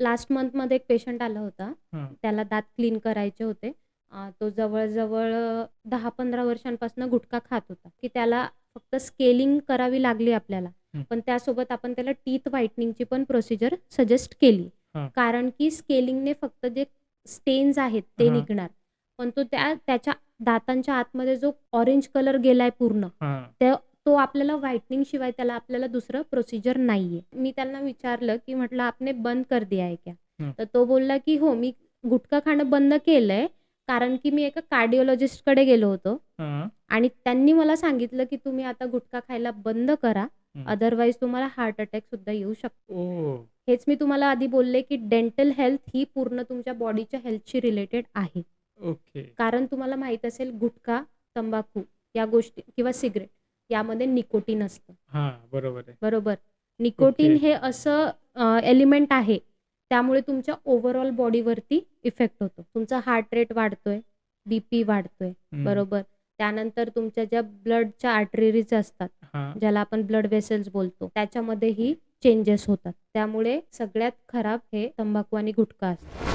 Last मंथमध्ये एक patient आला होता. हां. त्याला दात क्लीन करायचे होते. अ, तो जवळ-जवळ अ, 10-15 वर्षांपासून गुटखा खात होता, की त्याला फक्त स्केलिंग करावी लागली आपल्याला. हं. पण त्यासोबत आपण त्याला टीथ व्हाईटनिंगची पण प्रोसिजर सजेस्ट केली. हां. कारण की स्केलिंगने फक्त जे स्टेन्स आहेत ते हां. निघणार. पण तो त्या त्याच्या दातांच्या आतमध्ये जो ऑरेंज कलर गेलाय पूर्ण, हां. त्या तो आपल्याला व्हाईटनिंग शिवाय त्याला आपल्याला दुसरं प्रोसिजर नाहीये. मी त्यांना विचारलं, की म्हटलं आपने बंद कर दिया है क्या? तर तो बोलला, की हो मी गुटखा खाणं बंद केलंय. कारण की मी एका कार्डिओलॉजिस्टकडे गेलो होतो. आणि त्यांनी मला सांगितलं, की तुम्ही आता गुटखा खायला बंद करा. अदरवाईज तुम्हाला हार्ट अटॅक सुद्धा येऊ शकतो. हेच मी तुम्हाला आधी बोलले, की डेंटल हेल्थ ही पूर्ण तुमच्या बॉडीच्या हेल्थशी रिलेटेड आहे. ओके. कारण तुम्हाला माहीत असेल गुटखा, तंबाखू या गोष्टी किंवा सिगारेट यामध्ये निकोटीन असतं. हां, बरोबर आहे. बरोबर. निकोटीन. हे असं एलिमेंट आहे. त्यामुळे तुमच्या ओव्हरऑल बॉडीवरती इफेक्ट होतो. तुमचा हार्ट रेट वाढतोय, बीपी वाढतोय. बरोबर. त्यानंतर तुमच्या ज्या ब्लडच्या आर्टरीज असतात. ज्याला आपण ब्लड वेसल्स बोलतो, त्याच्यामध्येही चेंजेस होतात. त्यामुळे सगळ्यात खराब हे तंबाखू आणि गुटखा असतं.